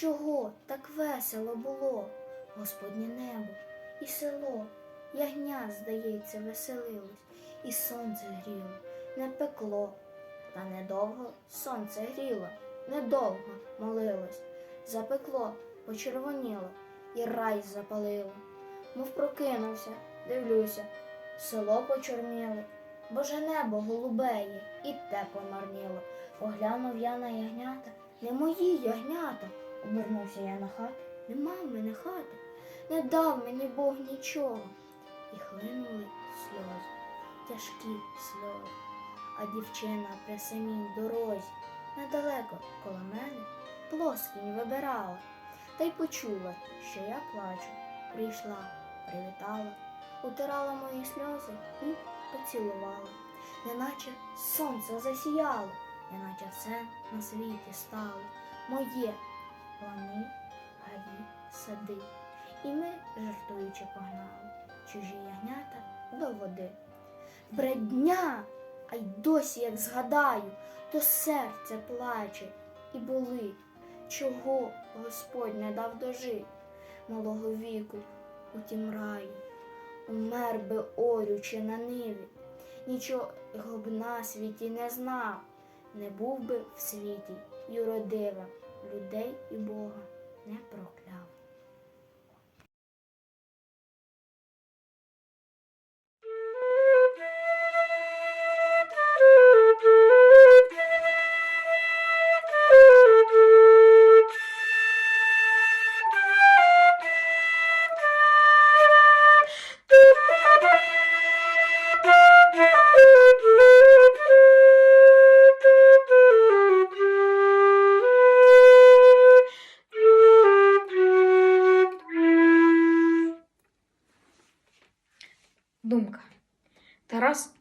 чого так весело було, Господнє небо і село, ягня, здається, веселилось, і сонце гріло, не пекло, та недовго сонце гріло, недовго молилось, запекло, почервоніло, і рай запалило. Мов прокинувся, дивлюся, село почорніло, Боже небо голубеє, і те помарніло. Поглянув я на ягнята, не мої ягнята. Обернувся я на хату, нема в мене хати, не дав мені Бог нічого. І хлинули сльози, тяжкі сльози. А дівчина при самій дорозі, недалеко коло мене, плоскінь вибирала, та й почула, що я плачу. Прийшла, привітала, утирала мої сльози і поцілувала, неначе сонце засіяло, неначе все на світі стало моє лани, гаї, сади. І ми, жартуючи, погнали. Чужі ягнята до води. Бредня, а й досі, як згадаю, то серце плаче. І болить, чого Господь не дав дожить малого віку у тім раю. Умер би орючи на ниві, нічого б на світі не знав, не був би в світі юродивим, людей і Бога не прокляв.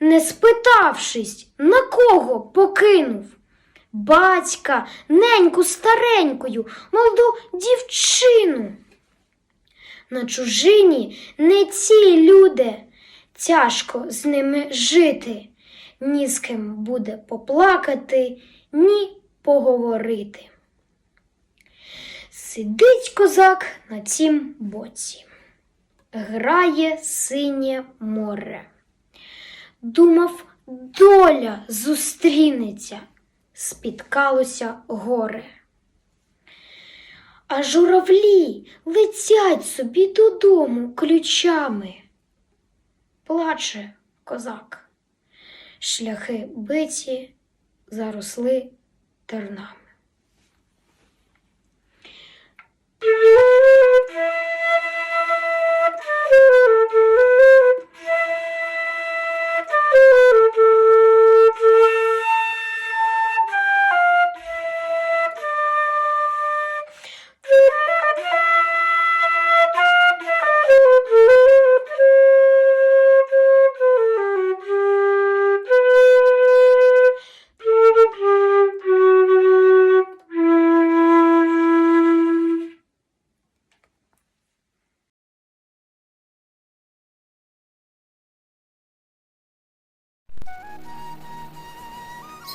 Не спитавшись, на кого покинув? Батька, неньку старенькою, молоду дівчину. На чужині не ці люди, тяжко з ними жити, ні з ким буде поплакати, ні поговорити. Сидить козак на цім боці, грає синє море. Думав, доля зустрінеться, спіткалося горе. А журавлі летять собі додому ключами. Плаче козак, шляхи биті заросли тернами.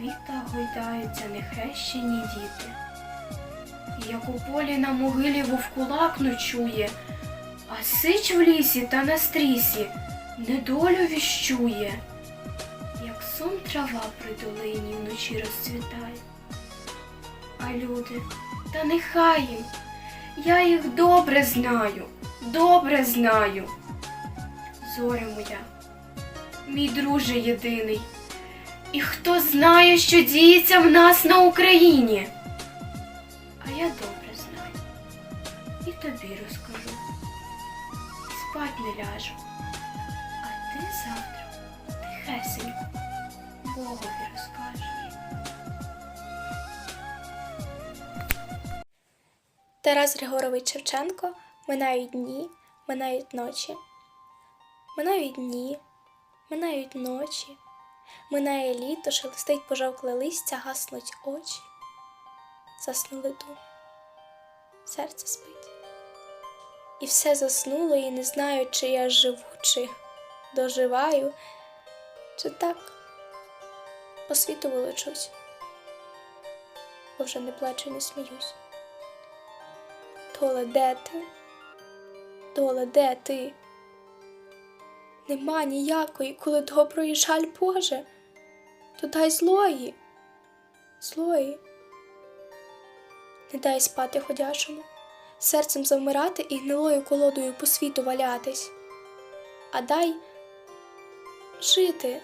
а на гойдаються нехрещені діти. Як у полі на могилі вовкулак ночує, а сич в лісі та на стрісі недолю віщує, як сон трава при долині вночі розцвітає. А люди, та нехай їм, я їх добре знаю, добре знаю. Зоря моя, мій друже єдиний, і хто знає, що діється в нас на Україні. А я добре знаю, і тобі розкажу, спать не ляжу. А ти завтра тихесенько Богові розкажеш. Тарас Григорович Шевченко минають дні, минають ночі. Минають дні, минають ночі, минає літо, шелестить пожовкле листя, гаснуть очі. Заснули думи, серце спить. І все заснуло, і не знаю, чи я живу, чи доживаю, чи так по світу волочусь, бо вже не плачу, не сміюсь. Доле, де ти? Доле, де ти? Нема ніякої, коли доброї жаль Боже, то дай злої, злої. Не дай спати ходячому, серцем завмирати і гнилою колодою по світу валятись, а дай жити,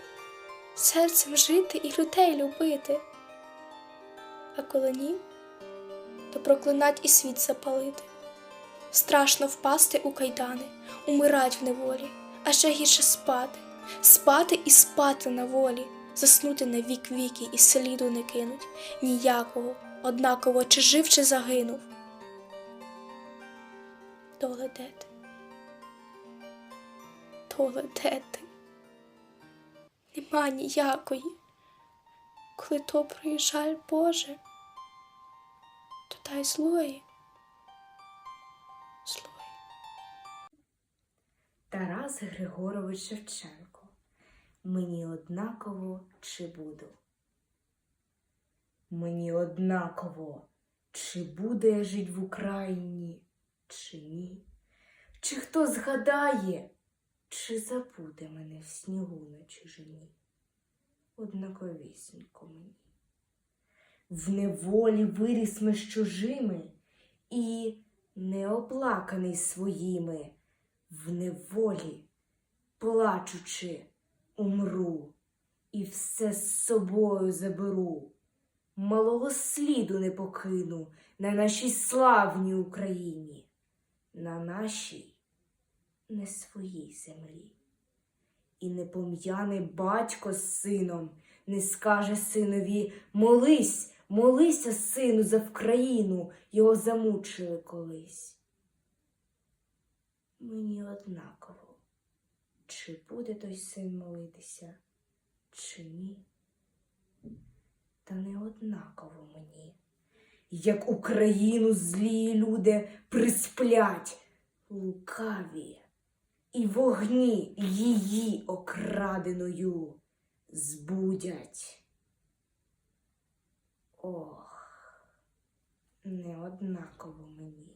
серцем жити і людей любити. А коли ні, то проклинать і світ запалити. Страшно впасти у кайдани, умирать в неволі, а ще гірше спати, спати і спати на волі, заснути на вік віки і сліду не кинуть ніякого, однаково, чи жив, чи загинув. Доле де ти? Доле? Нема ніякої, коли доброї жаль Боже то дай. Злої. Тарас Григорович Шевченко. Мені однаково чи буду. Мені однаково, чи буде я жить в Україні, чи ні. Чи хто згадає, чи забуде мене в снігу на чужині. Однаковісінько мені. В неволі виріс ми з чужими і неоплаканий своїми в неволі, плачучи, умру, і все з собою заберу. Малого сліду не покину на нашій славній Україні, на нашій не своїй землі. І не пом'яне батько з сином, не скаже синові молись, молися, сину, за Вкраїну, його замучили колись. Мені однаково, чи буде той син молитися, чи ні. Та не однаково мені, як Україну злі люди присплять лукаві, і вогні її окраденою збудять. Ох, не однаково мені.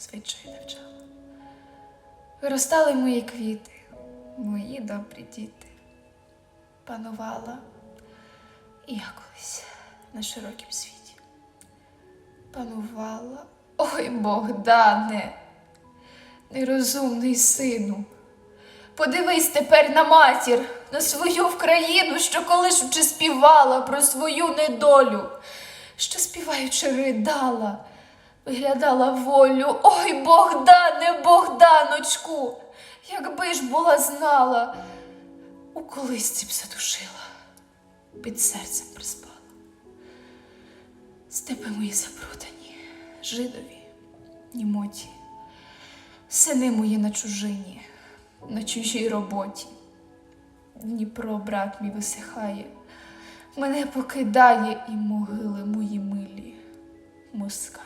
звичаю навчала. Виростали мої квіти, мої добрі діти. Панувала і я колись на широкім світі. Панувала, ой Богдане, нерозумний сину. Подивись тепер на матір, на свою Вкраїну, що колишучи співала про свою недолю, що співаючи ридала виглядала волю. Ой, Богдане, Богданочку, якби ж була знала, у колисці б задушила, під серцем приспала. Степи мої запродані, жидові, німоті, сини мої на чужині, на чужій роботі. Дніпро, брат мій висихає, мене покидає і могили мої милі, москаль.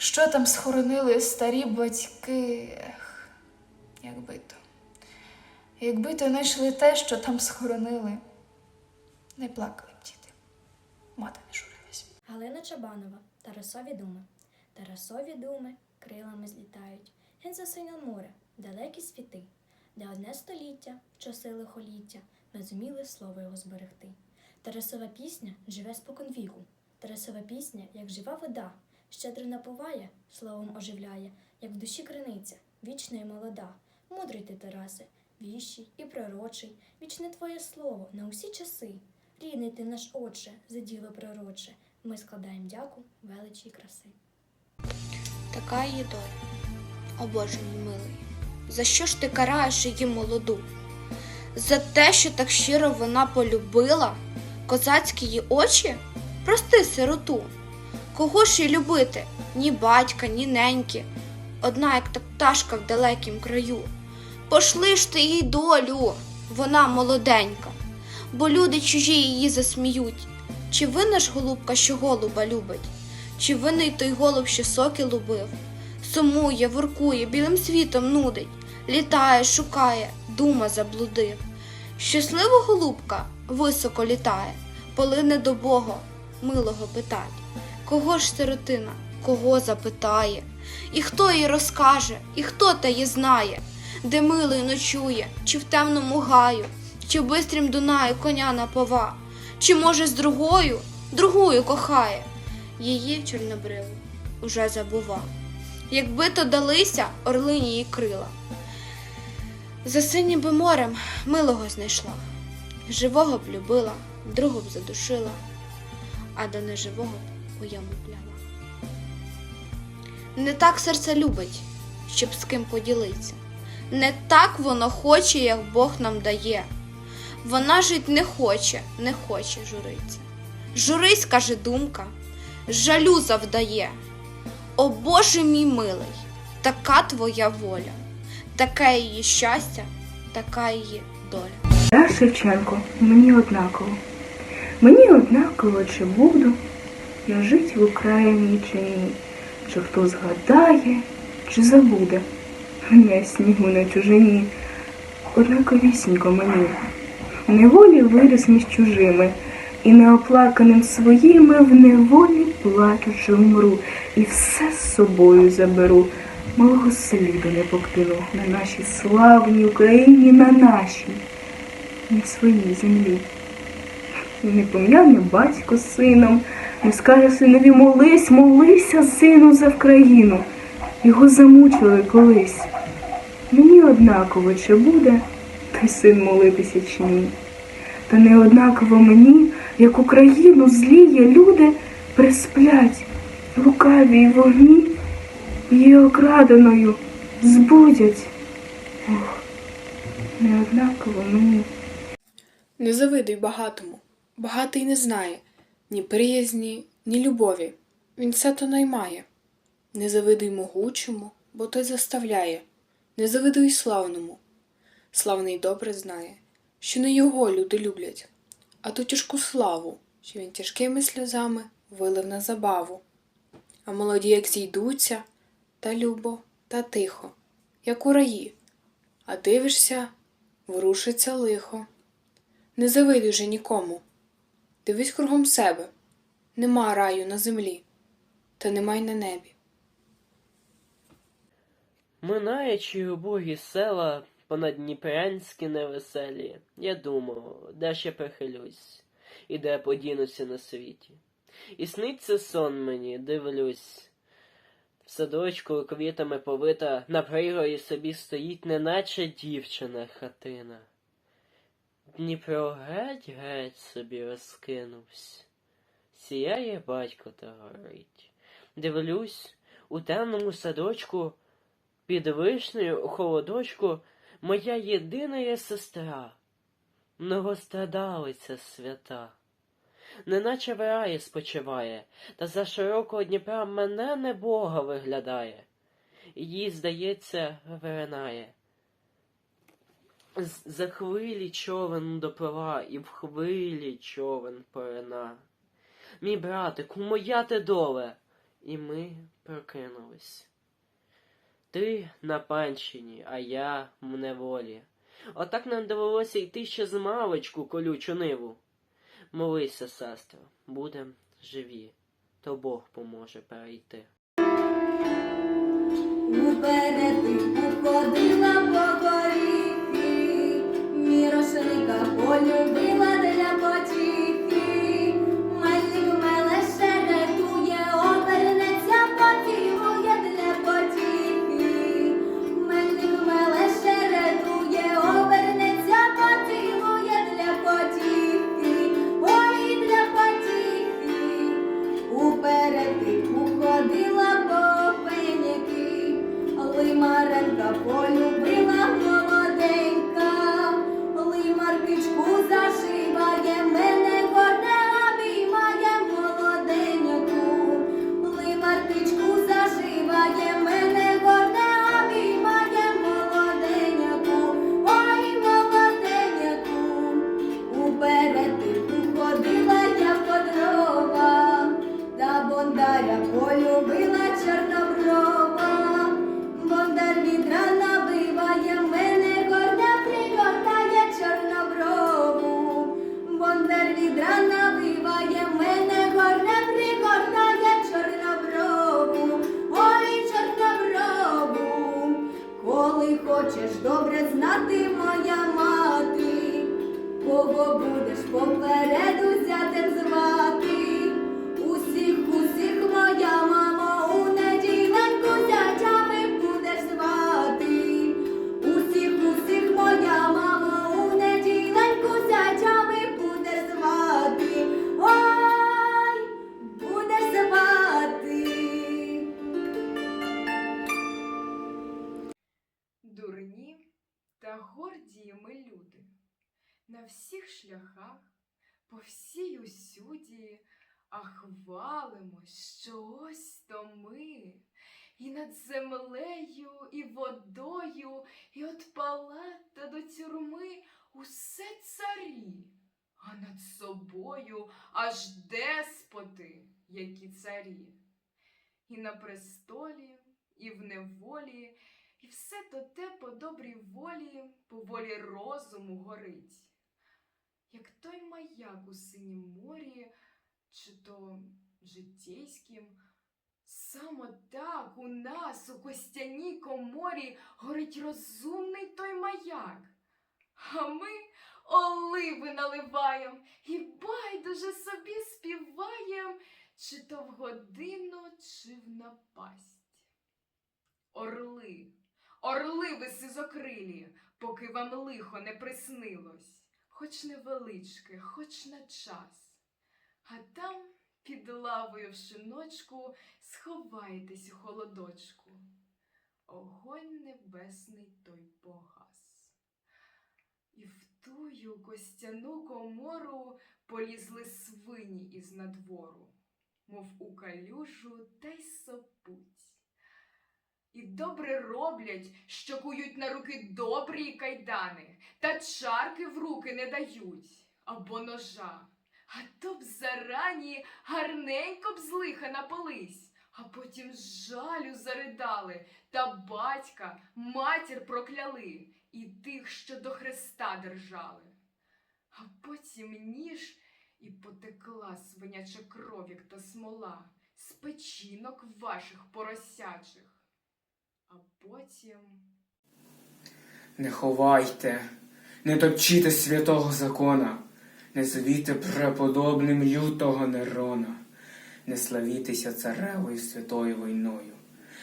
Що там схоронили старі батьки? Ех, якби то. Якби то знайшли те, що там схоронили, не плакали б діти. Мати не журилась. Галина Чабанова, Тарасові думи. Тарасові думи крилами злітають. Ген за синє море, далекі світи, де одне століття, часи лихоліття, не зуміли слово його зберегти. Тарасова пісня живе спокон віку. Тарасова пісня, як жива вода, щедро напуває, словом оживляє, як в душі криниця, вічна і молода. Мудрий ти, Тарасе, віщий і пророчий, вічне твоє слово на усі часи. Рідний ти наш отче, за діло пророче, ми складаємо дяку величі й краси. Така її доля. О Боже мій милий, за що ж ти караєш її молоду? За те, що так щиро вона полюбила козацькі її очі? Прости сироту. Кого ж їй любити? Ні батька, ні неньки. Одна, як та пташка в далекім краю. Пошли ж ти їй долю, вона молоденька, бо люди чужі її засміють. Чи винна ж голубка, що голуба любить? Чи винний той голуб, що соки лубив? Сумує, воркує, білим світом нудить, літає, шукає, дума заблудив. Щаслива голубка високо літає, полине до Бога, милого питать. Кого ж сиротина, кого запитає? І хто їй розкаже, і хто та її знає, де милий ночує, чи в темному гаю, чи бистрім Дунаю коня напова, чи може з другою, другою кохає? Її чорнобриву уже забував. Якби то далися орлині її крила. За синім би морем милого знайшла, живого б любила, другу б задушила, а до неживого б у. Не так серце любить, щоб з ким поділиться. Не так воно хоче, як Бог нам дає. Вона жить не хоче, не хоче журиться. Журись, каже думка, жалю завдає. О Боже мій милий, така твоя воля, таке її щастя, така її доля. Я Шевченко, мені однаково. Мені однаково, чи буду я жить в Україні чи ні, чи хто згадає, чи забуде. Я снігу на чужині, однаковісінько мені. В неволі виріс між чужими, і неоплаканим своїми в неволі плачучи вмру, і все з собою заберу. Малого сліду не покину на нашій славній Україні, на нашій на своїй землі. І не пом'яне батько з сином, не скаже синові молись, молися, сину, за Вкраїну. Його замучили колись. Мені однаково, чи буде той син молитися чи ні. Та не однаково мені, як Україну зліє люди присплять, лукаві й вогні, її окраденою збудять. Ох, не однаково мені. Не завидуй багатому. Багатий не знає ні приязні, ні любові. Він все то наймає. Не завидуй могучому, бо той заставляє. Не завидуй славному. Славний добре знає, що не його люди люблять, а ту тяжку славу, що він тяжкими сльозами вилив на забаву. А молоді, як зійдуться, та любо, та тихо, як у раї, а дивишся, ворушиться лихо. Не завидуй же нікому. Дивись кругом себе, нема раю на землі. та нема й на небі. Минаючи убогі села понад Дніпрянські невеселі, я думав, де ще прихилюсь, і де подінуся на світі. І сниться сон мені, дивлюсь. В садочку квітами повита на пригорі собі стоїть, неначе дівчина хатина. Дніпро геть-геть собі розкинувсь. Сіяє батько та горить. Дивлюсь, у темному садочку під вишнею у холодочку моя єдина є сестра, многострадалиця свята, неначе в раї спочиває, та за широкого Дніпра мене небога виглядає, їй, здається, виринає. За хвилі човен доплива, і в хвилі човен порина. Мій братику, моя ти доле, і ми прокинулись. Ти на панщині, а я в неволі. Отак нам довелося йти ще з маличку колючу ниву. Молися, сестро, будем живі, то Бог поможе перейти. Ходила по горіхи, мірошника полюбила для потіхи. Що ось то ми, і над землею, і водою, і от палата до тюрми усе царі, а над собою аж деспоти, які царі. І на престолі, і в неволі, і все то те по добрій волі, по волі розуму горить. Як той маяк у синім морі, чи то житейським, саме так у нас, у костяній коморі, горить розумний той маяк. А ми оливи наливаєм і байдуже собі співаєм, чи то в годину, чи в напасть. Орли, орли ви сизокрилі, поки вам лихо не приснилось, хоч невеличке, хоч на час. А там під лавою в шиночку сховайтесь у холодочку. Огонь небесний той погас. І в тую костяну комору полізли свині із надвору, мов у калюжу та й сопуть. І добре роблять, що кують на руки добрі кайдани, та чарки в руки не дають або ножа. А то б зарані гарненько б з лиха напились, а потім з жалю заридали, та батька, матір прокляли і тих, що до Христа держали. А потім ніж і потекла свиняча кров, як та смола, з печінок ваших поросячих, а потім. Не ховайте, не топчіте святого закона, не звійте преподобним лютого Нерона, не славітеся царевою святою війною,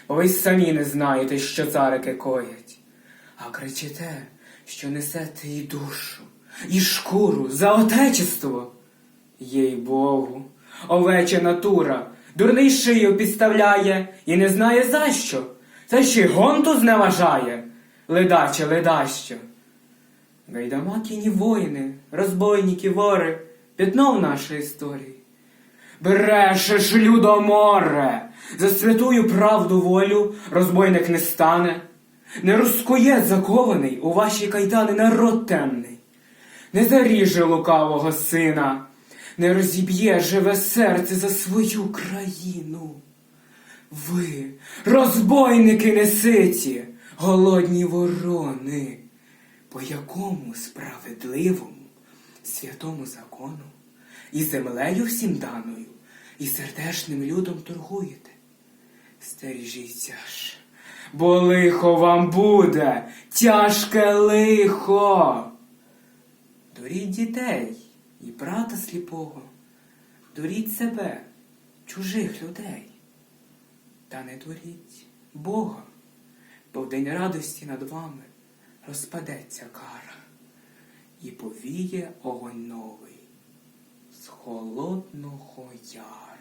бо ви самі не знаєте, що царики коять, а кричите, що несете і душу, і шкуру за отечество. Їй Богу, овеча натура, дурний шию підставляє і не знає за що. Та ще гонту зневажає, ледаче, ледащо. Гайдамакіні воїни, розбойники, вори, пятно в нашій історії. Брешеш, людоморе, за святую правду волю розбойник не стане, не розкує закований у ваші кайдани народ темний, не заріже лукавого сина, не розіб'є живе серце за свою країну. Ви, розбойники неситі, голодні ворони, по якому справедливому, святому закону, і землею всім даною, і сердешним людом торгуєте. Стережіться ж, бо лихо вам буде, тяжке лихо. Дуріть дітей і брата сліпого, дуріть себе, чужих людей. Та не дуріть Бога, бо в день радості над вами розпадеться кара, і повіє огонь новий з холодного яру.